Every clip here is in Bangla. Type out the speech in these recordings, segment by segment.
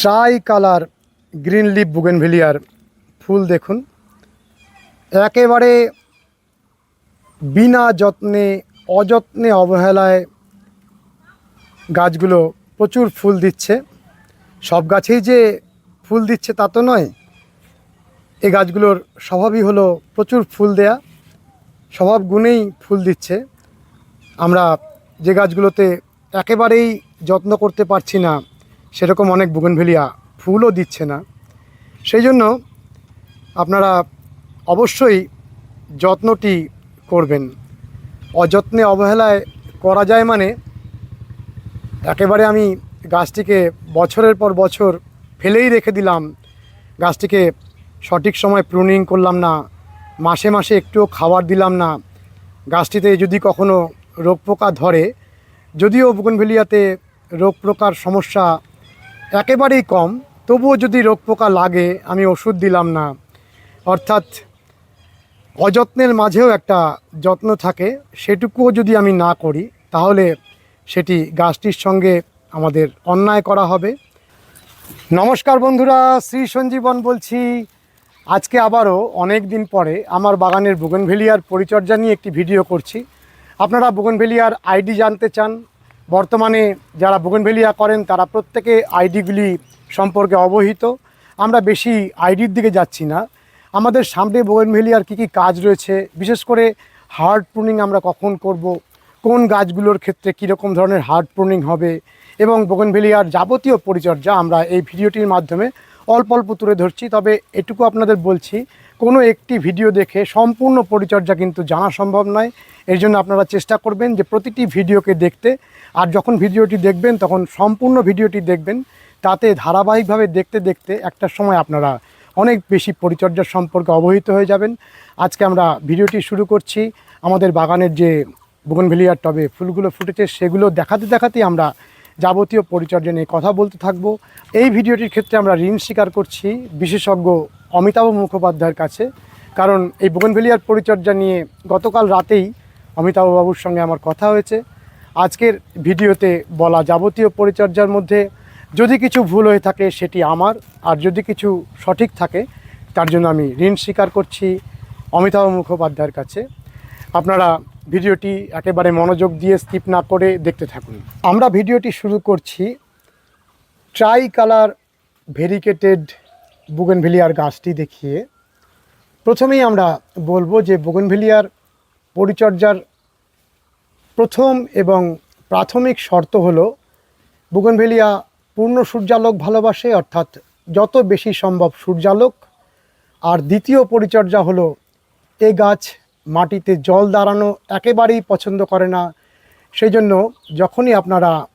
ট্রাই কালার গ্রিন লিপ বুগেনভিলিয়ার ফুল দেখুন। একেবারে বিনা যত্নে, অযত্নে অবহেলায় গাছগুলো প্রচুর ফুল দিচ্ছে। সব গাছেই যে ফুল দিচ্ছে তা তো নয় এই গাছগুলোর স্বভাবই হলো প্রচুর ফুল দেয়া, স্বভাব গুণেই ফুল দিচ্ছে। আমরা যে গাছগুলোতে একেবারেই যত্ন করতে পারছি না সেরকম অনেক বুগনভেলিয়া ফুলও দিচ্ছে না। সেই জন্য আপনারা অবশ্যই যত্নটি করবেন। অযত্নে অবহেলায় করা যায় মানে একেবারে আমি গাছটিকে বছরের পর বছর ফেলেই রেখে দিলাম, গাছটিকে সঠিক সময় প্রুনিং করলাম না, মাসে মাসে একটুও খাবার দিলাম না। গাছটিতে যদি কখনো রোগ পোকা ধরে, যদিও বুকনভেলিয়াতে রোগ পোকার সমস্যা একেবারেই কম। তবুও যদি রোগ পোকা লাগে, আমি ওষুধ দিলাম না। অর্থাৎ অযত্নের মাঝেও একটা যত্ন থাকে, সেটুকুও যদি আমি না করি, তাহলে সেটি গাছটির সঙ্গে আমাদের অন্যায় করা হবে। নমস্কার বন্ধুরা, শ্রী সঞ্জীবন বলছি। আজকে আবারও অনেক দিন পরে আমার বাগানের বুগনভেলিয়ার পরিচর্যা নিয়ে একটি ভিডিও করছি। আপনারা বুগনভেলিয়ার আইডি জানতে চান বর্তমানে যারা বুগনভেলিয়া করেন, তারা প্রত্যেকে আইডিগুলি সম্পর্কে অবহিত। আমরা বেশি আইডির দিকে যাচ্ছি না। আমাদের সামনে বোগেনভেলিয়ার কী কী কাজ রয়েছে, বিশেষ করে হার্ড প্রুনিং আমরা কখন করব, কোন গাছগুলোর ক্ষেত্রে কীরকম ধরনের হার্ড প্রুনিং হবে, এবং বোগেনভেলিয়ার যাবতীয় পরিচর্যা আমরা এই ভিডিওটির মাধ্যমে অল্প অল্প তুলে ধরছি। তবে এটুকু আপনাদের বলছি, কোনো একটি ভিডিও দেখে সম্পূর্ণ পরিচর্যা কিন্তু জানা সম্ভব নয়। এর জন্য আপনারা চেষ্টা করবেন যে প্রতিটি ভিডিওকে দেখতে আর যখন ভিডিওটি দেখবেন, তখন সম্পূর্ণ ভিডিওটি দেখবেন। তাতে ধারাবাহিকভাবে দেখতে দেখতে একটা সময় আপনারা অনেক বেশি পরিচর্যার সম্পর্কে অবহিত হয়ে যাবেন। আজকে আমরা ভিডিওটি শুরু করছি। আমাদের বাগানের যে বুগনভেলিয়ার টবে ফুলগুলো ফুটেছে, সেগুলো দেখাতে দেখাতেই আমরা যাবতীয় পরিচর্যা নিয়ে কথা বলতে থাকব। এই ভিডিওটির ক্ষেত্রে আমরা ঋণ স্বীকার করছি বিশেষজ্ঞ অমিতাভ মুখোপাধ্যায়ের কাছে। কারণ এই বুগনভেলিয়ার পরিচর্যা নিয়ে গতকাল রাতেই অমিতাভ বাবুর সঙ্গে আমার কথা হয়েছে। আজকের ভিডিওতে বলা যাবতীয় পরিচর্যার মধ্যে যদি কিছু ভুল হয়ে থাকে সেটি আমার, আর যদি কিছু সঠিক থাকে, তার জন্য আমি ঋণ স্বীকার করছি অমিতাভ মুখোপাধ্যায়ের কাছে। আপনারা ভিডিওটি একেবারে মনোযোগ দিয়ে স্কিপ না করে দেখতে থাকুন। আমরা ভিডিওটি শুরু করছি ট্রাই কালার ভেরিকেটেড বুগেনভেলিয়ার গাছটি দেখিয়ে। প্রথমেই আমরা বলব যে বুগেনভেলিয়ার পরিচর্যার প্রথম এবং প্রাথমিক শর্ত হল, বুগনভেলিয়া পূর্ণ সূর্যালোক ভালোবাসে, অর্থাৎ যত বেশি সম্ভব সূর্যালোক। আর দ্বিতীয় পরিচর্যা হলো, এ গাছ মাটিতে জল দাঁড়ানো একেবারেই পছন্দ করে না। সেই জন্য যখনই আপনারা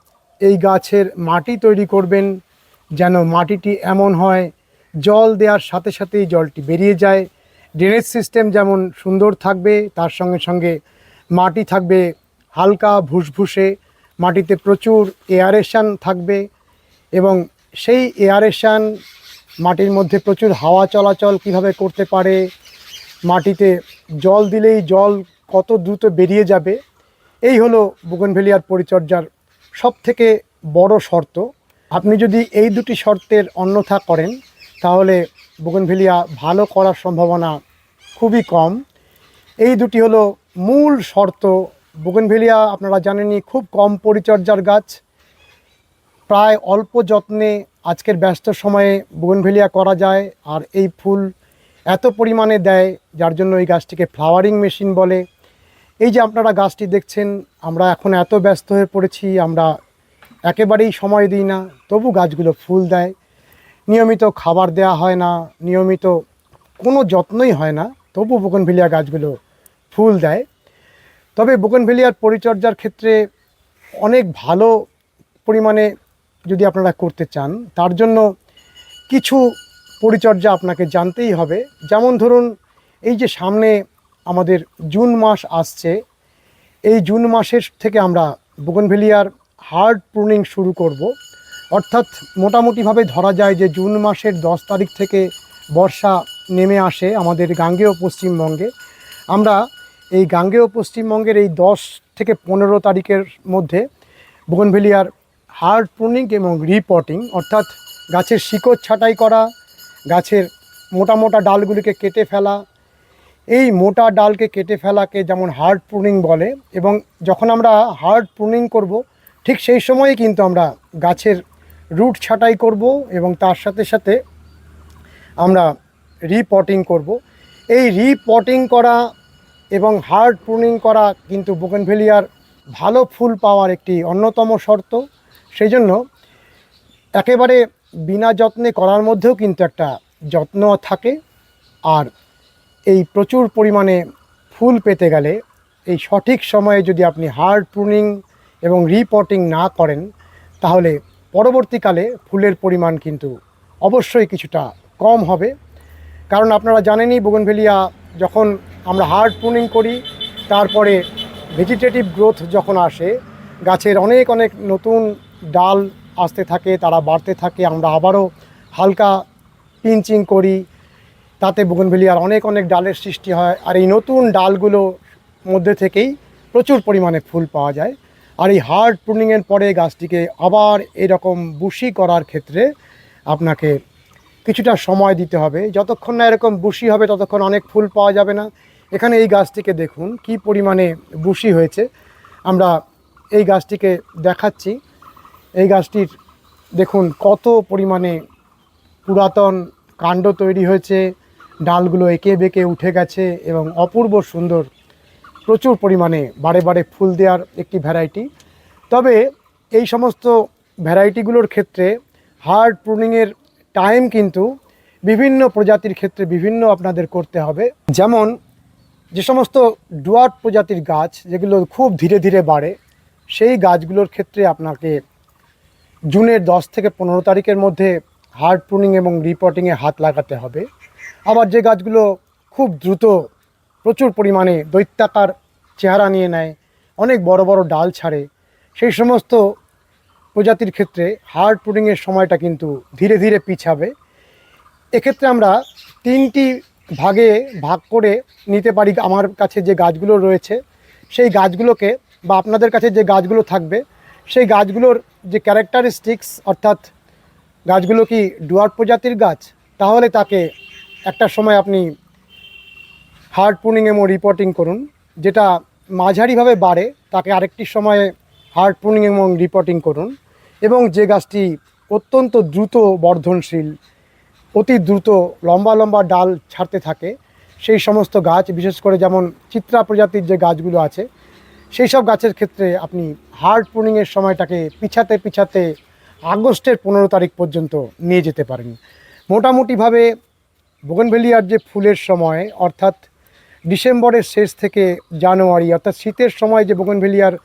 এই গাছের মাটি তৈরি করবেন, যেন মাটিটি এমন হয়, জল দেওয়ার সাথে সাথেই জলটি বেরিয়ে যায়। ড্রেনেজ সিস্টেম যেমন সুন্দর থাকবে, তার সঙ্গে সঙ্গে মাটি থাকবে হালকা ভুসভুসে মাটিতে প্রচুর এয়ারেশান থাকবে এবং সেই এয়ারেশান মাটির মধ্যে প্রচুর হাওয়া চলাচল কীভাবে করতে পারে, মাটিতে জল দিলেই জল কত দ্রুত বেরিয়ে যাবে, এই হলো বুগনভেলিয়ার পরিচর্যার সবথেকে বড় শর্ত। আপনি যদি এই দুটি শর্তের অন্যথা করেন, তাহলে বুগনভেলিয়া ভালো করার সম্ভাবনা খুবই কম। এই দুটি হলো মূল শর্ত বুগনভেলিয়া, আপনারা জানেনই, খুব কম পরিচর্যার গাছ। প্রায় অল্প যত্নে আজকের ব্যস্ত সময়ে বুগনভেলিয়া করা যায় আর এই ফুল এত পরিমাণে দেয়, যার জন্য এই গাছটিকে ফ্লাওয়ারিং মেশিন বলে। এই যে আপনারা গাছটি দেখছেন, আমরা এখন এত ব্যস্ত হয়ে পড়েছি, আমরা একেবারেই সময় দিই না, তবু গাছগুলো ফুল দেয়। নিয়মিত খাবার দেওয়া হয় না, নিয়মিত কোনো যত্নই হয় না, তবু বুগনভেলিয়া গাছগুলো ফুল দেয়। তবে বুগনভেলিয়ার পরিচর্যার ক্ষেত্রে অনেক ভালো পরিমাণে যদি আপনারা করতে চান, তার জন্য কিছু পরিচর্যা আপনাকে জানতেই হবে। যেমন ধরুন, এই যে সামনে আমাদের জুন মাস আসছে, এই জুন মাসের থেকে আমরা বুগনভেলিয়ার হার্ড প্রুনিং শুরু করব। অর্থাৎ মোটামুটিভাবে ধরা যায় যে জুন মাসের দশ তারিখ থেকে বর্ষা নেমে আসে আমাদের গাঙ্গেয় পশ্চিমবঙ্গে। আমরা এই গাঙ্গেয় পশ্চিমবঙ্গের এই দশ থেকে পনেরো তারিখের মধ্যে বুগনভেলিয়ার হার্ড প্রুনিং এবং রিপোর্টিং, অর্থাৎ গাছের শিকড় ছাঁটাই করা, গাছের মোটা মোটা ডালগুলিকে কেটে ফেলা, এই মোটা ডালকে কেটে ফেলাকে যেমন হার্ড প্রুনিং বলে এবং যখন আমরা হার্ড প্রুনিং করব, ঠিক সেই সময়ে কিন্তু আমরা গাছের রুট ছাঁটাই করব এবং তার সাথে সাথে আমরা রিপটিং করব। এই রিপটিং করা এবং হার্ড প্রুনিং করা কিন্তু বোগেনভেলিয়ার ভালো ফুল পাওয়ার একটি অন্যতম শর্ত। সেই জন্য একেবারে বিনা যত্নে করার মধ্যেও কিন্তু একটা যত্ন থাকে। আর এই প্রচুর পরিমাণে ফুল পেতে গেলে এই সঠিক সময়ে যদি আপনি হার্ড প্রুনিং এবং রিপটিং না করেন, তাহলে পরবর্তীকালে ফুলের পরিমাণ কিন্তু অবশ্যই কিছুটা কম হবে। কারণ আপনারা জানেনই, বোগনভেলিয়া যখন আমরা হার্ড প্রুনিং করি, তারপরে ভেজিটেটিভ গ্রোথ যখন আসে, গাছের অনেক অনেক নতুন ডাল আসতে থাকে, তারা বাড়তে থাকে, আমরা আবারও হালকা পিঞ্চিং করি, তাতে বুগনভেলিয়ার অনেক অনেক ডালের সৃষ্টি হয়, আর এই নতুন ডালগুলো মধ্যে থেকেই প্রচুর পরিমাণে ফুল পাওয়া যায়, আর এই হার্ড প্রুনিংয়ের পরে গাছটিকে আবার এরকম বুশি করার ক্ষেত্রে আপনাকে কিছুটা সময় দিতে হবে, যতক্ষণ না এরকম বুশি হবে, ততক্ষণ অনেক ফুল পাওয়া যাবে না এখানে এই গাছটিকে দেখুন, কি পরিমাণে বুশি হয়েছে। আমরা এই গাছটিকে দেখাচ্ছি। এই গাছটির দেখুন কত পরিমাণে পুরাতন কাণ্ড তৈরি হয়েছে। ডালগুলো এঁকে বেঁকে উঠে গেছে এবং অপূর্ব সুন্দর প্রচুর পরিমাণে বারে বারে ফুল দেওয়ার একটি ভ্যারাইটি। তবে এই সমস্ত ভ্যারাইটিগুলোর ক্ষেত্রে হার্ড প্রুনিংয়ের টাইম কিন্তু বিভিন্ন প্রজাতির ক্ষেত্রে বিভিন্ন আপনাদের করতে হবে। যেমন যে সমস্ত ডুয়ার্ট প্রজাতির গাছ যেগুলো খুব ধীরে ধীরে বাড়ে, সেই গাছগুলোর ক্ষেত্রে আপনাকে জুনের দশ থেকে পনেরো তারিখের মধ্যে হার্ড প্রুনিং এবং রিপোর্টিংয়ে হাত লাগাতে হবে। আবার যে গাছগুলো খুব দ্রুত প্রচুর পরিমাণে দৈত্যাকার চেহারা নিয়ে নেয়, অনেক বড় বড় ডাল ছাড়ে, সেই সমস্ত প্রজাতির ক্ষেত্রে হার্ড প্রুনিংয়ের সময়টা কিন্তু ধীরে ধীরে পিছাবে। এক্ষেত্রে আমরা তিনটি ভাগে, ভাগ করে নিতে পারি আমার কাছে যে গাছগুলো রয়েছে। সেই গাছগুলোকে বা আপনাদের কাছে যে গাছগুলো থাকবে, সেই গাছগুলোর যে ক্যারেক্টারিস্টিক্স অর্থাৎ গাছগুলো কি ডুয়ার প্রজাতির গাছ? তাহলে তাকে একটা সময় আপনি হার্ড প্রুনিং এবং রিপোর্টিং করুন, যেটা মাঝারিভাবে বাড়ে, তাকে আরেকটি সময়ে হার্ড প্রুনিং এবং রিপোর্টিং করুন এবং যে গাছটি অত্যন্ত দ্রুত বর্ধনশীল অতি দ্রুত লম্বা লম্বা ডাল ছাড়তে থাকে। সেই সমস্ত গাছ, বিশেষ করে যেমন চিত্রা প্রজাতির যে গাছগুলো আছে, সেই সব গাছের ক্ষেত্রে আপনি হার্ড প্রুনিংয়ের সময়টাকে পিছাতে পিছাতে আগস্টের পনেরো তারিখ পর্যন্ত নিয়ে যেতে পারেন। মোটামুটিভাবে বোগনভেলিয়ার যে ফুলের সময়, অর্থাৎ ডিসেম্বরের শেষ থেকে জানুয়ারি, অর্থাৎ শীতের সময় যে বোগনভেলিয়ার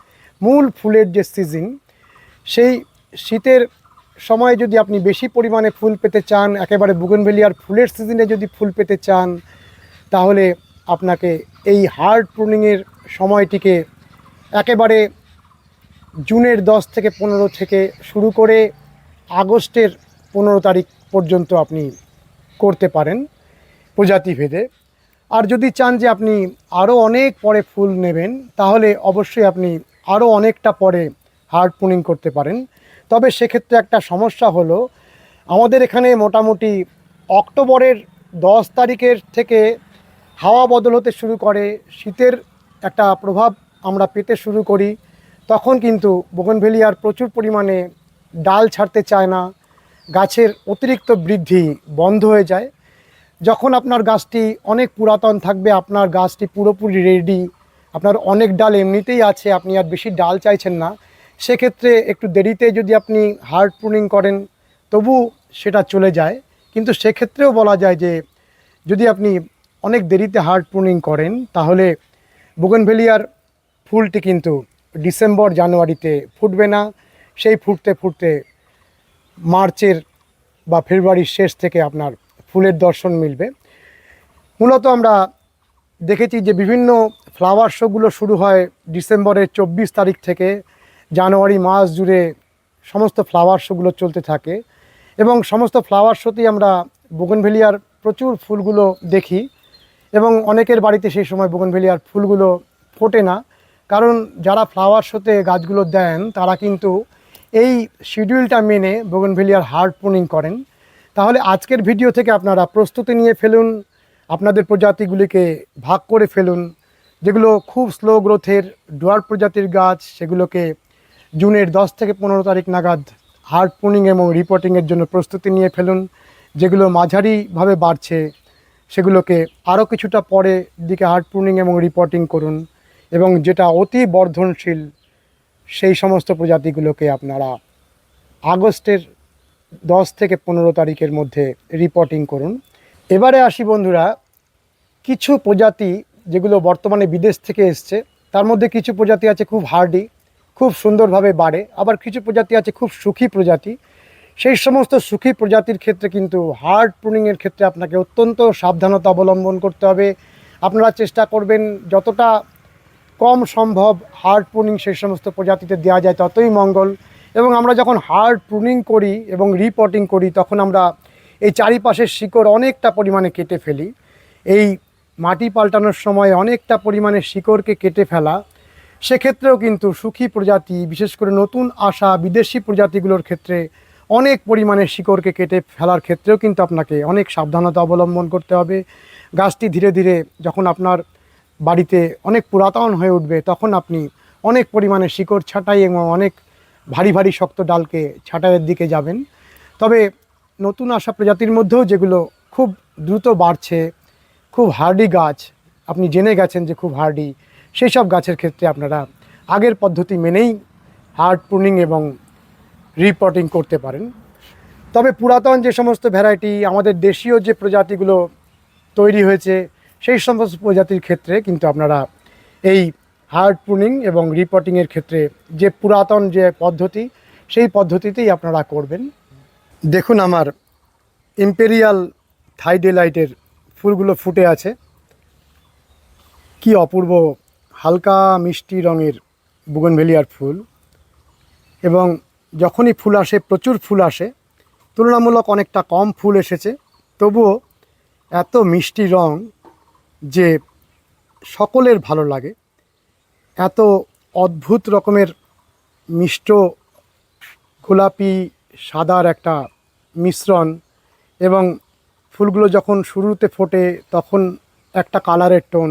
মূল ফুলের যে সিজন, সেই শীতের সময় যদি আপনি বেশি পরিমাণে ফুল পেতে চান, একেবারে বুগনভেলিয়ার ফুলের সিজনে যদি ফুল পেতে চান, তাহলে আপনাকে এই হার্ড প্রুনিংয়ের সময়টিকে একেবারে জুনের দশ থেকে পনেরো থেকে শুরু করে আগস্টের পনেরো তারিখ পর্যন্ত আপনি করতে পারেন প্রজাতি ভেদে। আর যদি চান যে আপনি আরও অনেক পরে ফুল নেবেন, তাহলে অবশ্যই আপনি আরও অনেকটা পরে হার্ড প্রুনিং করতে পারেন। তবে সেক্ষেত্রে একটা সমস্যা হলো, আমাদের এখানে মোটামুটি অক্টোবরের দশ তারিখের থেকে হাওয়া বদল হতে শুরু করে, শীতের একটা প্রভাব আমরা পেতে শুরু করি। তখন কিন্তু বোগনভেলিয়ার প্রচুর পরিমাণে ডাল ছাড়তে চায় না, গাছের অতিরিক্ত বৃদ্ধি বন্ধ হয়ে যায়। যখন আপনার গাছটি অনেক পুরাতন থাকবে, আপনার গাছটি পুরোপুরি রেডি, আপনার অনেক ডাল এমনিতেই আছে, আপনি আর বেশি ডাল চাইছেন না সেক্ষেত্রে একটু দেরিতে যদি আপনি হার্ড প্রুনিং করেন, তবু সেটা চলে যায়। কিন্তু সেক্ষেত্রেও বলা যায় যে, যদি আপনি অনেক দেরিতে হার্ড প্রুনিং করেন, তাহলে বুগনভেলিয়ার ফুলটি কিন্তু ডিসেম্বর জানুয়ারিতে ফুটবে না। সেই ফুটতে ফুটতে মার্চের বা ফেব্রুয়ারির শেষ থেকে আপনার ফুলের দর্শন মিলবে। মূলত আমরা দেখেছি যে বিভিন্ন ফ্লাওয়ার শোগুলো শুরু হয় ডিসেম্বরের চব্বিশ তারিখ থেকে। জানুয়ারি মাস জুড়ে সমস্ত ফ্লাওয়ার শোগুলো চলতে থাকে এবং সমস্ত ফ্লাওয়ার শোতেই আমরা বোগনভেলিয়ার প্রচুর ফুলগুলো দেখি এবং অনেকের বাড়িতে সেই সময় বোগনভেলিয়ার ফুলগুলো ফোটে না। কারণ যারা ফ্লাওয়ার শোতে গাছগুলো দেন, তারা কিন্তু এই শিডিউলটা মেনে বোগনভেলিয়ার হার্ড প্রুনিং করেন। তাহলে আজকের ভিডিও থেকে আপনারা প্রস্তুতি নিয়ে ফেলুন, আপনাদের প্রজাতিগুলিকে ভাগ করে ফেলুন, যেগুলো খুব স্লো গ্রোথের ডুয়ার প্রজাতির গাছ, সেগুলোকে জুনের দশ থেকে পনেরো তারিখ নাগাদ হার্ড পুনিং এবং রিপোর্টিংয়ের জন্য প্রস্তুতি নিয়ে ফেলুন, যেগুলো মাঝারিভাবে বাড়ছে, সেগুলোকে আরও কিছুটা পরে দিকে হার্ড পুনিং এবং রিপোর্টিং করুন এবং যেটা অতি বর্ধনশীল, সেই সমস্ত প্রজাতিগুলোকে আপনারা আগস্টের দশ থেকে পনেরো তারিখের মধ্যে রিপোর্টিং করুন। এবারে আসি বন্ধুরা, কিছু প্রজাতি যেগুলো বর্তমানে বিদেশ থেকে এসছে, তার মধ্যে কিছু প্রজাতি আছে খুব হার্ডি খুব সুন্দরভাবে বাড়ে। আবার কিছু প্রজাতি আছে খুব সুখী প্রজাতি। সেই সমস্ত সুখী প্রজাতির ক্ষেত্রে কিন্তু হার্ড প্রুনিংয়ের ক্ষেত্রে আপনাকে অত্যন্ত সাবধানতা অবলম্বন করতে হবে। আপনারা চেষ্টা করবেন যতটা কম সম্ভব হার্ড প্রুনিং সেই সমস্ত প্রজাতিতে দেওয়া যায় ততই মঙ্গল। এবং আমরা যখন হার্ড প্রুনিং করি এবং রিপোর্টিং করি, তখন আমরা এই চারিপাশের শিকড় অনেকটা পরিমাণে কেটে ফেলি। এই মাটি পাল্টানোর সময় অনেকটা পরিমাণে শিকড়কে কেটে ফেলা সেক্ষেত্রেও কিন্তু সুখী প্রজাতি, বিশেষ করে নতুন আসা বিদেশি প্রজাতিগুলোর ক্ষেত্রে অনেক পরিমাণে শিকড়কে কেটে ফেলার ক্ষেত্রেও কিন্তু আপনাকে অনেক সাবধানতা অবলম্বন করতে হবে। গাছটি ধীরে ধীরে যখন আপনার বাড়িতে অনেক পুরাতন হয়ে উঠবে, তখন আপনি অনেক পরিমাণে শিকড় ছাঁটাই এবং অনেক ভারী ভারী শক্ত ডালকে ছাঁটাইয়ের দিকে যাবেন। তবে নতুন আসা প্রজাতির মধ্যেও যেগুলো খুব দ্রুত বাড়ছে, খুব হার্ডি গাছ, আপনি জেনে গেছেন যে খুব হার্ডি। সেই সব গাছের ক্ষেত্রে আপনারা আগের পদ্ধতি মেনেই হার্ড প্রুনিং এবং রিপোর্টিং করতে পারেন। তবে পুরাতন যে সমস্ত ভ্যারাইটি আমাদের দেশীয় যে প্রজাতিগুলো তৈরি হয়েছে, সেই সমস্ত প্রজাতির ক্ষেত্রে কিন্তু আপনারা এই হার্ড প্রুনিং এবং রিপোর্টিংয়ের ক্ষেত্রে যে পুরাতন যে পদ্ধতি, সেই পদ্ধতিতেই আপনারা করবেন। দেখুন আমার ইম্পেরিয়াল থাইডেলাইটের ফুলগুলো ফুটে আছে। কি অপূর্ব হালকা মিষ্টি রঙের বুগনভেলিয়ার ফুল এবং যখনই ফুল আসে, প্রচুর ফুল আসে, তুলনামূলক অনেকটা কম ফুল এসেছে। তবুও এত মিষ্টি রং যে সকলের ভালো লাগে। এত অদ্ভুত রকমের মিষ্ট গোলাপি, সাদার একটা মিশ্রণ এবং ফুলগুলো যখন শুরুতে ফোটে, তখন একটা কালারের টোন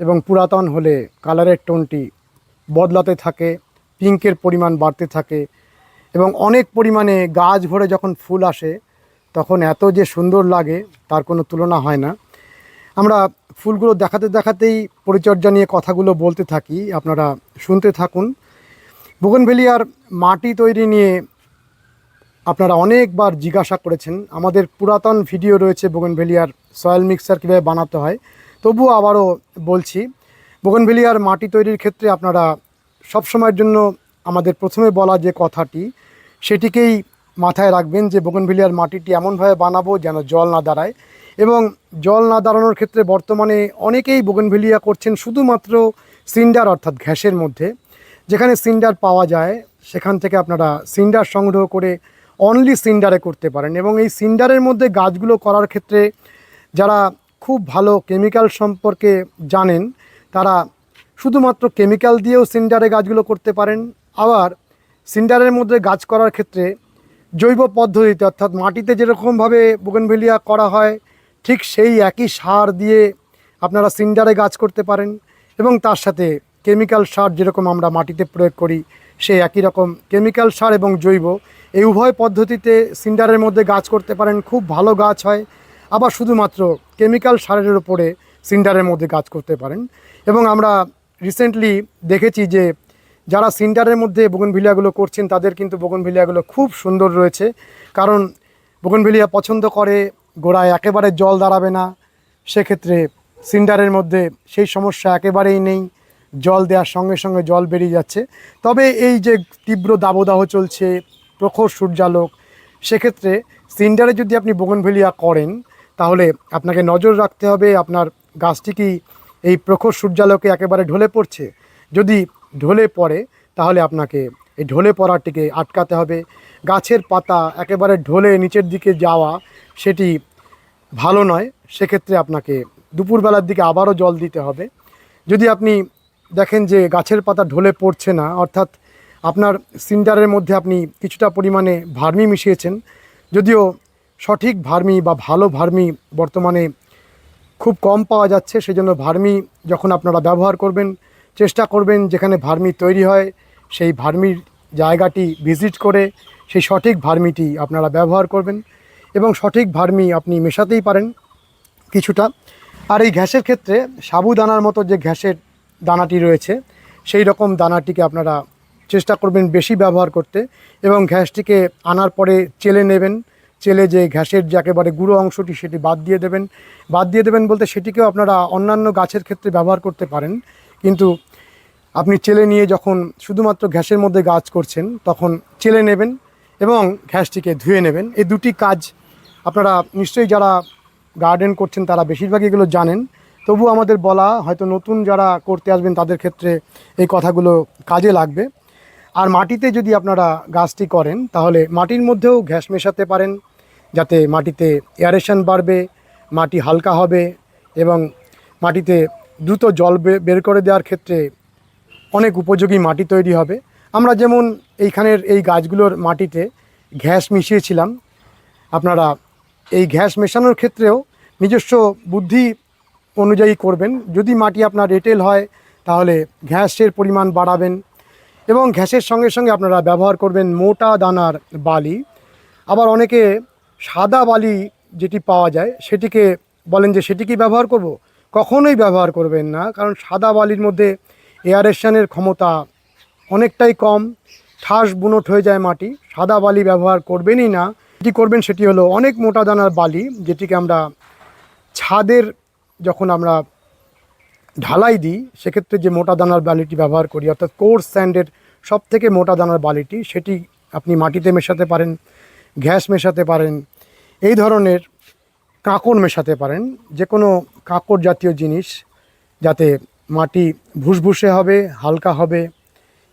এবং পুরাতন হলে কালারের টোনটি বদলাতে থাকে, পিঙ্কের পরিমাণ বাড়তে থাকে এবং অনেক পরিমাণে গাছ ভরে যখন ফুল আসে, তখন এত যে সুন্দর লাগে তার কোনো তুলনা হয় না। আমরা ফুলগুলো দেখাতে দেখাতেই পরিচর্যা নিয়ে কথাগুলো বলতে থাকি, আপনারা শুনতে থাকুন। বুগনভেলিয়ার মাটি তৈরি নিয়ে আপনারা অনেকবার জিজ্ঞাসা করেছেন। আমাদের পুরাতন ভিডিও রয়েছে বোগনভেলিয়ার সয়েল মিক্সার কীভাবে বানাতে হয়। তবুও আবারও বলছি, বোগনভেলিয়ার মাটি তৈরির ক্ষেত্রে আপনারা সবসময়ের জন্য আমাদের প্রথমে বলা যে কথাটি, সেটিকেই মাথায় রাখবেন যে বোগনভেলিয়ার মাটিটি এমনভাবে বানাবো যেন জল না দাঁড়ায়। এবং জল না দাঁড়ানোর ক্ষেত্রে বর্তমানে অনেকেই বোগনভেলিয়া করছেন শুধুমাত্র সিন্ডার অর্থাৎ ঘ্যাসের মধ্যে। যেখানে সিন্ডার পাওয়া যায়, সেখান থেকে আপনারা সিন্ডার সংগ্রহ করে অনলি সিন্ডারে করতে পারেন। এবং এই সিন্ডারের মধ্যে গাছগুলো করার ক্ষেত্রে যারা খুব ভালো কেমিক্যাল সম্পর্কে জানেন, তারা শুধুমাত্র কেমিক্যাল দিয়েও সিন্ডারে গাছগুলো করতে পারেন, আবার সিন্ডারের মধ্যে গাছ করার ক্ষেত্রে জৈব পদ্ধতিতে, অর্থাৎ মাটিতে যেরকমভাবে বুগনভেলিয়া করা হয়, ঠিক সেই একই সার দিয়ে আপনারা সিন্ডারে গাছ করতে পারেন এবং তার সাথে কেমিক্যাল সার যেরকম আমরা মাটিতে প্রয়োগ করি, সেই একই রকম কেমিক্যাল সার এবং জৈব, এই উভয় পদ্ধতিতে সিন্ডারের মধ্যে গাছ করতে পারেন, খুব ভালো গাছ হয়। আবার শুধুমাত্র কেমিক্যাল সারের উপরে সিন্ডারের মধ্যে কাজ করতে পারেন। এবং আমরা রিসেন্টলি দেখেছি যে যারা সিন্ডারের মধ্যে বগনভিলিয়াগুলো করছেন, তাদের কিন্তু বগনভিলিয়াগুলো খুব সুন্দর রয়েছে। কারণ বগনভিলিয়া পছন্দ করে, গোড়ায় একেবারে জল দাঁড়াবে না। সেক্ষেত্রে সিন্ডারের মধ্যে সেই সমস্যা একেবারেই নেই। জল দেওয়ার সঙ্গে সঙ্গে জল বেরিয়ে যাচ্ছে। তবে এই যে তীব্র দাবদাহ চলছে, প্রখর সূর্যালোক, সেক্ষেত্রে সিন্ডারে যদি আপনি বোগনভেলিয়া করেন তাহলে আপনাকে নজর রাখতে হবে আপনার গাছটি কি এই প্রখর সূর্যালোকে একেবারে ঢলে পড়ছে? যদি ঢলে পড়ে, তাহলে আপনাকে এই ঢলে পড়াটিকে আটকাতে হবে। গাছের পাতা একেবারে ঢলে নিচের দিকে যাওয়া সেটি ভালো নয়। সেক্ষেত্রে আপনাকে দুপুরবেলার দিকে আবারও জল দিতে হবে। যদি আপনি দেখেন যে গাছের পাতা ঢলে পড়ছে না, অর্থাৎ আপনার সিন্ডারের মধ্যে আপনি কিছুটা পরিমাণে ভার্মি মিশিয়েছেন, যদিও সঠিক ভার্মি বা ভালো ভার্মি বর্তমানে খুব কম পাওয়া যাচ্ছে সেই জন্য ভার্মি যখন আপনারা ব্যবহার করবেন, চেষ্টা করবেন যেখানে ভার্মি তৈরি হয়, সেই ভার্মির জায়গাটি ভিজিট করে সেই সঠিক ভার্মিটি আপনারা ব্যবহার করবেন এবং সঠিক ভার্মি আপনি মেশাতেই পারেন কিছুটা। আর এই ঘ্যাসের ক্ষেত্রে সাবুদানার মতো যে ঘ্যাসের দানাটি রয়েছে, সেই রকম দানাটিকে আপনারা চেষ্টা করবেন বেশি ব্যবহার করতে এবং ঘ্যাসটিকে আনার পরে চেলে নেবেন। চেলে যে ঘ্যাসের যে একেবারে গুঁড়ো অংশটি সেটি বাদ দিয়ে দেবেন। বাদ দিয়ে দেবেন বলতে সেটিকেও আপনারা অন্যান্য গাছের ক্ষেত্রে ব্যবহার করতে পারেন। কিন্তু আপনি চেলে নিয়ে যখন শুধুমাত্র ঘ্যাসের মধ্যে গাছ করছেন, তখন চেলে নেবেন এবং ঘ্যাসটিকে ধুয়ে নেবেন। এই দুটি কাজ আপনারা নিশ্চয়ই যারা গার্ডেন করছেন, তারা বেশিরভাগই এগুলো জানেন। তবু আমাদের বলা, হয়তো নতুন যারা করতে আসবেন, তাদের ক্ষেত্রে এই কথাগুলো কাজে লাগবে। আর মাটিতে যদি আপনারা গাছটি করেন, তাহলে মাটির মধ্যেও ঘ্যাস মেশাতে পারেন। যাতে মাটিতে এয়ারেশন বাড়বে, মাটি হালকা হবে এবং মাটিতে দ্রুত জল বের করে দেওয়ার ক্ষেত্রে অনেক উপযোগী মাটি তৈরি হবে। আমরা যেমন এইখানের এই গাছগুলোর মাটিতে ঘ্যাস মিশিয়েছিলাম, আপনারা এই ঘ্যাস মেশানোর ক্ষেত্রেও নিজস্ব বুদ্ধি অনুযায়ী করবেন। যদি মাটি আপনার এঁটেল হয়, তাহলে ঘ্যাসের পরিমাণ বাড়াবেন এবং ঘ্যাসের সঙ্গে সঙ্গে আপনারা ব্যবহার করবেন মোটা দানার বালি। আবার অনেকে সাদা বালি যেটি পাওয়া যায়, সেটিকে বলেন যে সেটি কি ব্যবহার করব? কখনোই ব্যবহার করবেন না, কারণ সাদা বালির মধ্যে এয়ারেশনের ক্ষমতা অনেকটাই কম, ঠাস বুনট হয়ে যায় মাটি, সাদা বালি ব্যবহার করবেনই না। যেটি করবেন সেটি হলো অনেক মোটা দানার বালি, যেটিকে আমরা ছাদের যখন আমরা ঢালাই দিই, সেক্ষেত্রে যে মোটা দানার বালিটি ব্যবহার করি, অর্থাৎ কোর্স স্যান্ডের সব থেকে মোটা দানার বালিটি, সেটি আপনি মাটিতে মেশাতে পারেন, গ্যাস মেশাতে পারেন এই ধরনের কাঁকড় মেশাতে পারেন। যে কোনো কাঁকড় জাতীয় জিনিস যাতে মাটি ভুসভুসে হবে, হালকা হবে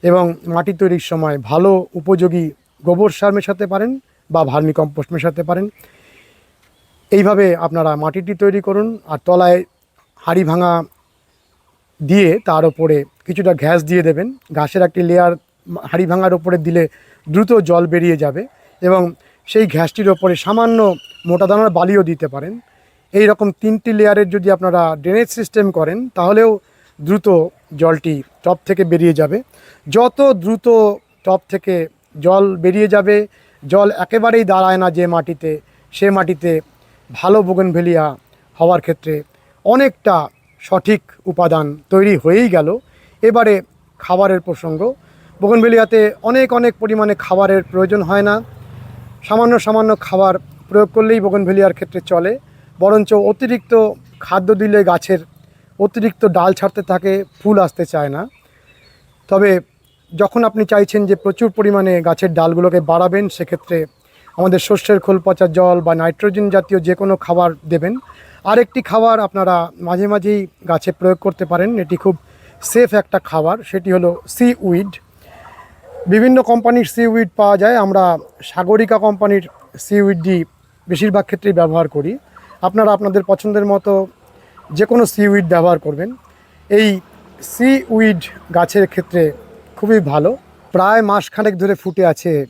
এবং মাটি তৈরির সময় ভালো উপযোগী গোবর সার মেশাতে পারেন বা ভার্মি কম্পোস্ট মেশাতে পারেন। এইভাবে আপনারা মাটিটি তৈরি করুন আর তলায় হাড়ি ভাঙা দিয়ে তার ওপরে কিছুটা ঘ্যাস দিয়ে দেবেন। ঘাসের একটি লেয়ার হাড়ি ভাঙার ওপরে দিলে দ্রুত জল বেরিয়ে যাবে এবং সেই ঘ্যাসটির ওপরে সামান্য মোটা দানার বালিও দিতে পারেন। এই রকম তিনটি লেয়ারের যদি আপনারা ড্রেনেজ সিস্টেম করেন, তাহলেও দ্রুত জলটি টপ থেকে বেরিয়ে যাবে। যত দ্রুত টপ থেকে জল বেরিয়ে যাবে, জল একেবারেই দাঁড়ায় না যে মাটিতে, সে মাটিতে ভালো বোগেনভেলিয়া হওয়ার ক্ষেত্রে অনেকটা সঠিক উপাদান তৈরি হয়েই গেল। এবারে খাবারের প্রসঙ্গ, বোগেনভেলিয়াতে অনেক অনেক পরিমাণে খাবারের প্রয়োজন হয় না। সামান্য সামান্য খাবার প্রয়োগ করলেই বোগেনভেলিয়ার ক্ষেত্রে চলে। বরঞ্চ অতিরিক্ত খাদ্য দিলে গাছের অতিরিক্ত ডাল ছাড়তে থাকে ফুল আসতে চায় না। তবে যখন আপনি চাইছেন যে প্রচুর পরিমাণে গাছের ডালগুলোকে বাড়াবেন, সেক্ষেত্রে আমাদের শস্যের খোল, পচা জল বা নাইট্রোজেন জাতীয় যে কোনো খাবার দেবেন। আরেকটি খাবার আপনারা মাঝে মাঝেই গাছে প্রয়োগ করতে পারেন, এটি খুব সেফ একটা খাবার, সেটি হলো সি উইড। বিভিন্ন কোম্পানির সি উইড পাওয়া যায়। আমরা সাগরিকা কোম্পানির সি উইডটি বেশিরভাগ ক্ষেত্রেই ব্যবহার করি। আপনারা আপনাদের পছন্দের মতো যে কোনো সি উইড ব্যবহার করবেন। এই সি উইড গাছের ক্ষেত্রে খুবই ভালো। প্রায় মাসখানেক ধরে ফুটে আছে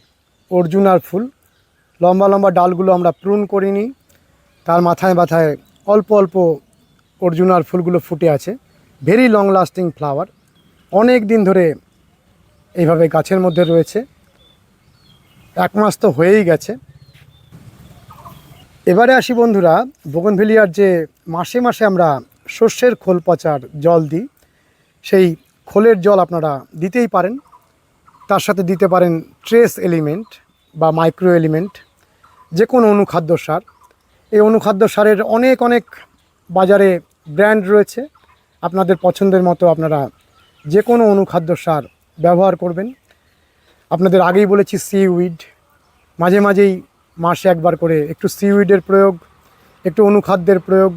অর্জুনার ফুল। লম্বা লম্বা ডালগুলো আমরা প্রুন করিনি। তার মাথায় মাথায় অল্প অল্প অর্জুনার ফুলগুলো ফুটে আছে। ভেরি লং লাস্টিং ফ্লাওয়ার অনেক দিন ধরে এইভাবে গাছের মধ্যে রয়েছে। এক মাস তো হয়েই গেছে। এবারে আসি বন্ধুরা, বোগনভেলিয়ার যে মাসে মাসে আমরা শস্যের খোল পচার জল দিই, সেই খোলের জল আপনারা দিতেই পারেন। তার সাথে দিতে পারেন ট্রেস এলিমেন্ট বা মাইক্রো এলিমেন্ট, যে কোনো অনুখাদ্য সার। এই অনুখাদ্য সারের অনেক অনেক বাজারে ব্র্যান্ড রয়েছে। আপনাদের পছন্দের মতো আপনারা যে কোনো অনুখাদ্য সার ব্যবহার করবেন। আপনাদের আগেই বলেছি সি উইড মাঝে মাঝেই মাসে একবার করে একটু সি উইডের প্রয়োগ, একটু অনুখাদ্যের প্রয়োগ,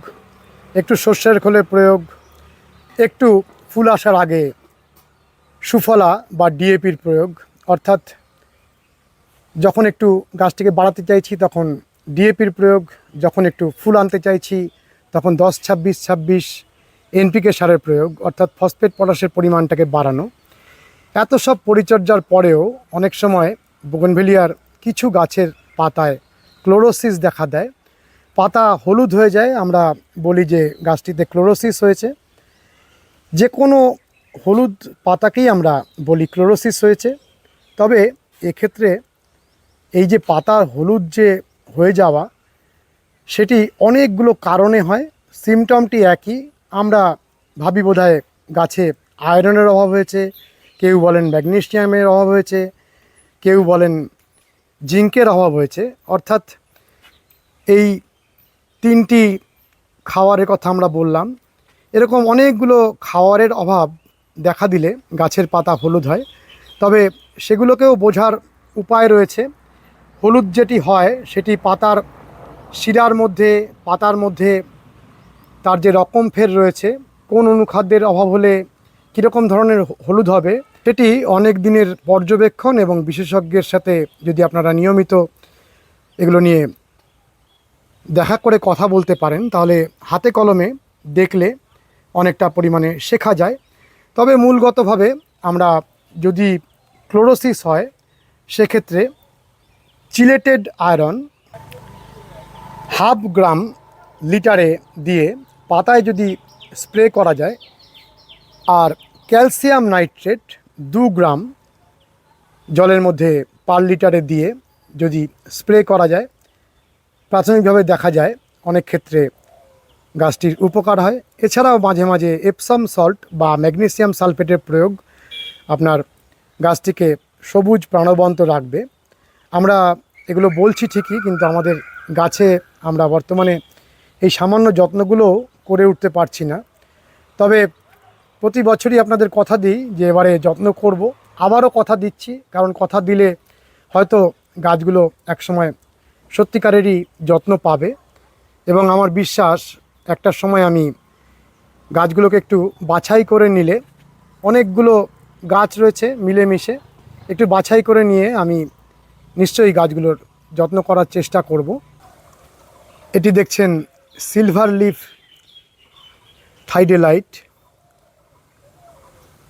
একটু শস্যের খোলের প্রয়োগ, একটু ফুল আসার আগে সুফলা বা ডিএপির প্রয়োগ। অর্থাৎ যখন একটু গাছটিকে বাড়াতে চাইছি তখন ডিএপির প্রয়োগ, যখন একটু ফুল আনতে চাইছি তখন দশ, ছাব্বিশ ছাব্বিশ এনপিকে সারের প্রয়োগ, অর্থাৎ ফসফেট পটাশের পরিমাণটাকে বাড়ানো। এত সব পরিচর্যার পরেও অনেক সময় বোগনভেলিয়ার কিছু গাছের পাতায় ক্লোরোসিস দেখা দেয়। পাতা হলুদ হয়ে যায়, আমরা বলি যে গাছটিতে ক্লোরোসিস হয়েছে। যে কোনো হলুদ পাতাকেই আমরা বলি ক্লোরোসিস হয়েছে। তবে এক্ষেত্রে এই যে পাতার হলুদ যে হয়ে যাওয়া, সেটি অনেকগুলো কারণে হয়। সিমটমটি একই, আমরা ভাবি বোধহয় গাছে আয়রনের অভাব হয়েছে কেউ বলেন ম্যাগনেসিয়ামের অভাব হয়েছে, কেউ বলেন জিঙ্কের অভাব হয়েছে। অর্থাৎ এই তিনটি খাওয়ারের কথা আমরা বললাম। এরকম অনেকগুলো খাওয়ারের অভাব দেখা দিলে গাছের পাতা হলুদ হয়। তবে সেগুলোকেও বোঝার উপায় রয়েছে। হলুদ যেটি হয়, সেটি পাতার শিরার মধ্যে, পাতার মধ্যে তার যে রকম ফের রয়েছে, কোন অনুখাদ্যের অভাব হলে কীরকম ধরনের হলুদ হবে, সেটি অনেক দিনের পর্যবেক্ষণ এবং বিশেষজ্ঞের সাথে যদি আপনারা নিয়মিত এগুলো নিয়ে দেখা করে কথা বলতে পারেন, তাহলে হাতে কলমে দেখলে অনেকটা পরিমাণে শেখা যায়। তবে মূলগতভাবে আমরা যদি ক্লোরোসিস হয়, সেক্ষেত্রে চিলেটেড আয়রন হাফ গ্রাম লিটারে দিয়ে পাতায় যদি স্প্রে করা যায়, আর ক্যালসিয়াম নাইট্রেট দু গ্রাম জলের মধ্যে পার লিটারে দিয়ে যদি স্প্রে করা যায়, প্রাথমিকভাবে দেখা যায় অনেক ক্ষেত্রে গাছটির উপকার হয়। এছাড়াও মাঝে মাঝে এপসাম সল্ট বা ম্যাগনেসিয়াম সালফেটের প্রয়োগ আপনার গাছটিকে সবুজ প্রাণবন্ত রাখবে। আমরা এগুলো বলছি ঠিকই, কিন্তু আমাদের গাছে আমরা বর্তমানে এই সামান্য যত্নগুলো করে উঠতে পারছি না। তবে প্রতি বছরই আপনাদের কথা দিই যে এবারে যত্ন করব। আবারও কথা দিচ্ছি, কারণ কথা দিলে হয়তো গাছগুলো একসময় সত্যিকারেরই যত্ন পাবে। এবং আমার বিশ্বাস একটা সময় আমি গাছগুলোকে একটু বাছাই করে নিলে অনেকগুলো গাছ রয়েছে মিলেমিশে, একটু বাছাই করে নিয়ে আমি নিশ্চয়ই গাছগুলোর যত্ন করার চেষ্টা করব। এটি দেখছেন সিলভার লিফ থাইডেলাইট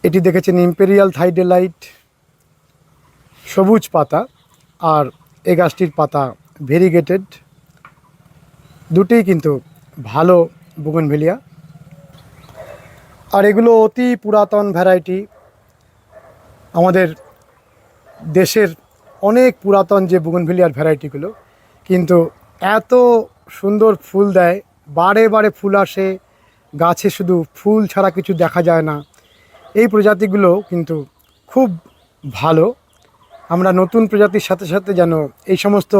এটি দেখেছেন ইম্পেরিয়াল থাইডেলাইট সবুজ পাতা আর এ গাছটির পাতা ভেরিগেটেড দুটিই কিন্তু ভালো বুগনভেলিয়া আর এগুলো অতি পুরাতন ভ্যারাইটি আমাদের দেশের অনেক পুরাতন যে বুগনভেলিয়ার ভ্যারাইটিগুলো কিন্তু এত সুন্দর ফুল দেয়, বারে বারে ফুল আসে, গাছে শুধু ফুল ছাড়া কিছু দেখা যায় না। এই প্রজাতিগুলো কিন্তু খুব ভালো। আমরা নতুন প্রজাতির সাথে সাথে যেন এই সমস্ত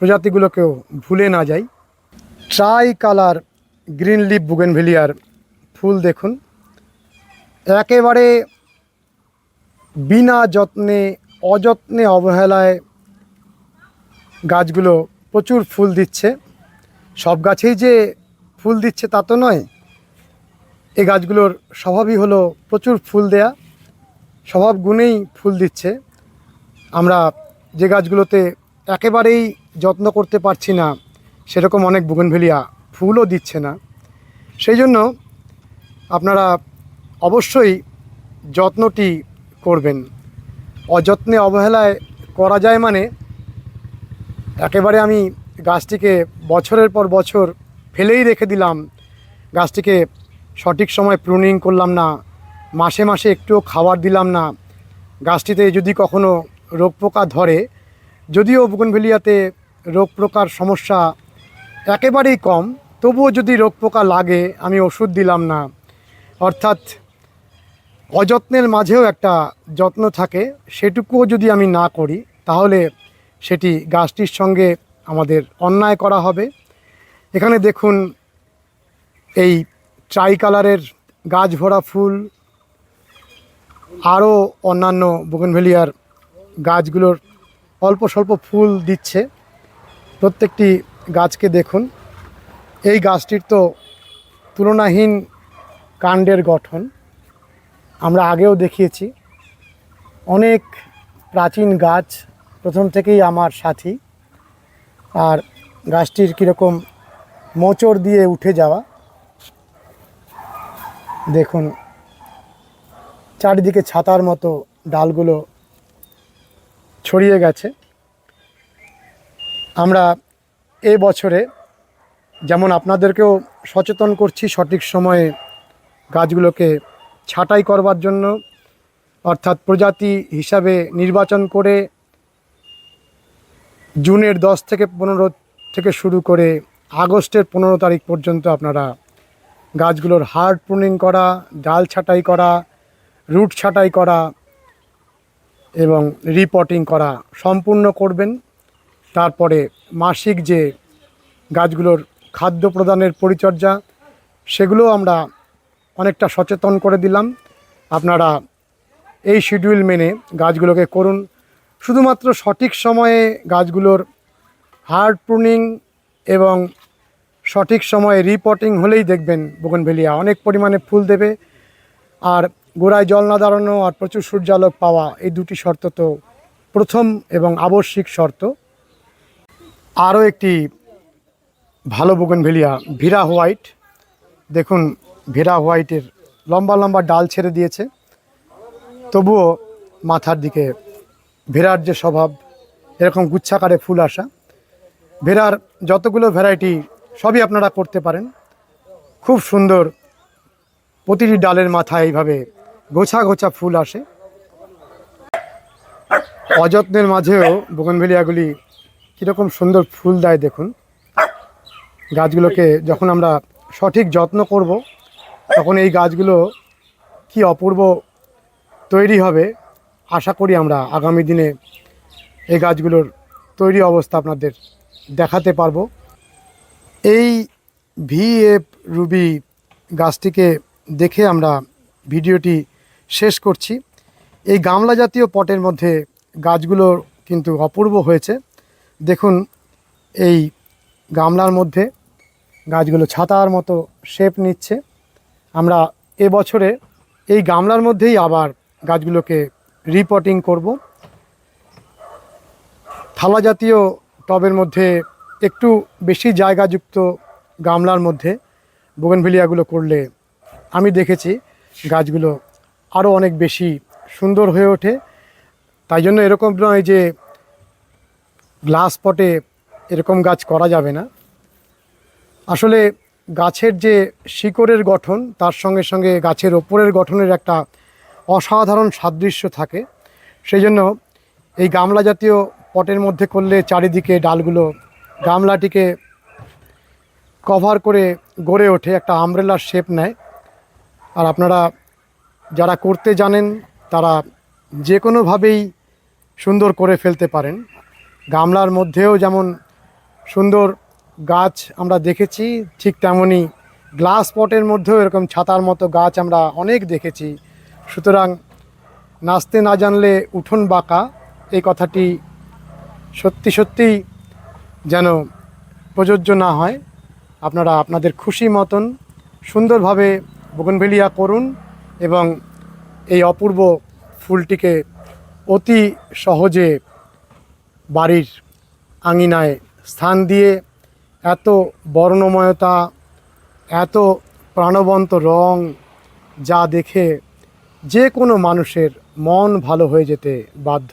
প্রজাতিগুলোকেও ভুলে না যাই। ট্রাই কালার গ্রিন লিপ বুগেনভেলিয়ার ফুল দেখুন। একেবারে বিনা যত্নে, অযত্নে অবহেলায় গাছগুলো প্রচুর ফুল দিচ্ছে। সব গাছেই যে ফুল দিচ্ছে তা তো নয় এই গাছগুলোর স্বভাবই হলো প্রচুর ফুল দেয়া। স্বভাব গুণেই ফুল দিচ্ছে। আমরা যে গাছগুলোতে একেবারেই যত্ন করতে পারছি না, সেরকম অনেক বুগনভেলিয়া ফুলও দিচ্ছে না। সেই জন্য আপনারা অবশ্যই যত্নটি করবেন। অযত্নে অবহেলায় করা যায় মানে একেবারে আমি গাছটিকে বছরের পর বছর ফেলেই রেখে দিলাম। গাছটিকে সঠিক সময় প্রুনিং করলাম না, মাসে মাসে একটুও খাবার দিলাম না। গাছটিতে যদি কখনো রোগ পোকা ধরে, যদিও বুগনভেলিয়াতে রোগ পোকার সমস্যা একেবারেই কম, তবুও যদি রোগ পোকা লাগে, আমি ওষুধ দিলাম না। অর্থাৎ অযত্নের মাঝেও একটা যত্ন থাকে, সেটুকুও যদি আমি না করি, তাহলে সেটি গাছটির সঙ্গে আমাদের অন্যায় করা হবে। এখানে দেখুন, এই ট্রাই কালারের গাছ ভরা ফুল, আরও অন্যান্য বোগনভেলিয়ার গাছগুলোর অল্প স্বল্প ফুল দিচ্ছে। প্রত্যেকটি গাছকে দেখুন। এই গাছটির তো তুলনাহীন কাণ্ডের গঠন। আমরা আগেও দেখিয়েছি। অনেক প্রাচীন গাছ প্রথম থেকেই আমার সাথী। আর গাছটির কীরকম মোচড় দিয়ে উঠে যাওয়া দেখুন, চারিদিকে ছাতার মতো ডালগুলো ছড়িয়ে গেছে। আমরা এ বছরে যেমন আপনাদেরকেও সচেতন করছি সঠিক সময়ে গাছগুলোকে ছাঁটাই করবার জন্য, অর্থাৎ প্রজাতি হিসাবে নির্বাচন করে জুনের দশ থেকে পনেরো থেকে শুরু করে আগস্টের পনেরো তারিখ পর্যন্ত আপনারা গাছগুলোর হার্ড প্রুনিং করা, ডাল ছাঁটাই করা, রুট ছাঁটাই করা এবং রিপোর্টিং করা সম্পূর্ণ করবেন। তারপরে মাসিক যে গাছগুলোর খাদ্য প্রদানের পরিচর্যা সেগুলো আমরা অনেকটা সচেতন করে দিলাম। আপনারা এই শিডিউল মেনে গাছগুলোকে করুন। শুধুমাত্র সঠিক সময়ে গাছগুলোর হার্ড প্রুনিং এবং সঠিক সময়ে রিপোর্টিং হলেই দেখবেন বোগনভেলিয়া। অনেক পরিমাণে ফুল দেবে আর গোড়ায় জল না দাঁড়ানো আর প্রচুর সূর্যালোক পাওয়া এই দুটি শর্ত তো প্রথম এবং আবশ্যিক শর্ত। আরও একটি ভালো বোগনভেলিয়া, ভিরা হোয়াইট। দেখুন, ভেরা হোয়াইটের লম্বা লম্বা ডাল ছেড়ে দিয়েছে। তবুও মাথার দিকে ভেরার যে স্বভাব, এরকম গুচ্ছাকারে ফুল আসা। ভেরার যতগুলো ভ্যারাইটি সবই আপনারা করতে পারেন। খুব সুন্দর প্রতিটি ডালের মাথায় এইভাবে গোছা গোছা ফুল আসে। অযত্নের মাঝেও বোগনভেলিয়াগুলি কীরকম সুন্দর ফুল দেয় দেখুন। গাছগুলোকে যখন আমরা সঠিক যত্ন করব, তখন এই গাছগুলো কি অপূর্ব তৈরি হবে আশা করি আমরা আগামী দিনে এই গাছগুলোর তৈরি অবস্থা আপনাদের দেখাতে পারব। এই ভিএফ রুবি গাছটিকে দেখে আমরা ভিডিওটি শেষ করছি। এই গামলা জাতীয় পটের মধ্যে গাছগুলো কিন্তু অপূর্ব হয়েছে। দেখুন এই গামলার মধ্যে গাছগুলো ছাতার মতো শেপ নিচ্ছে। আমরা এবছরে এই গামলার মধ্যেই আবার গাছগুলোকে রিপোর্টিং করব। থালা জাতীয় টবের মধ্যে একটু বেশি জায়গাযুক্ত গামলার মধ্যে বোগনভেলিয়াগুলো করলে আমি দেখেছি গাছগুলো আরও অনেক বেশি সুন্দর হয়ে ওঠে। তাই জন্য এরকম নয় যে গ্লাস পটে এরকম গাছ করা যাবে না। আসলে গাছের যে শিকড়ের গঠন, তার সঙ্গে সঙ্গে গাছের ওপরের গঠনের একটা অসাধারণ সাদৃশ্য থাকে। সেই জন্য এই গামলা জাতীয় পটের মধ্যে করলে চারিদিকে ডালগুলো গামলাটিকে কভার করে গড়ে ওঠে, একটা আমব্রেলার শেপ নেয়। আর আপনারা যারা করতে জানেন, তারা যে কোনোভাবেই সুন্দর করে ফেলতে পারেন। গামলার মধ্যেও যেমন সুন্দর গাছ আমরা দেখেছি, ঠিক তেমনই গ্লাস পটের মধ্যেও এরকম ছাতার মতো গাছ আমরা অনেক দেখেছি। সুতরাং নাচতে না জানলে উঠোন বাঁকা, এই কথাটি সত্যি সত্যিই যেন প্রযোজ্য না হয়, আপনারা আপনাদের খুশি মতন সুন্দরভাবে বগনভেলিয়া করুন এবং এই অপূর্ব ফুলটিকে অতি সহজে বাড়ির আঙিনায় স্থান দিয়ে এত বর্ণময়তা, এত প্রাণবন্ত রং যা দেখে যে কোনো মানুষের মন ভালো হয়ে যেতে বাধ্য।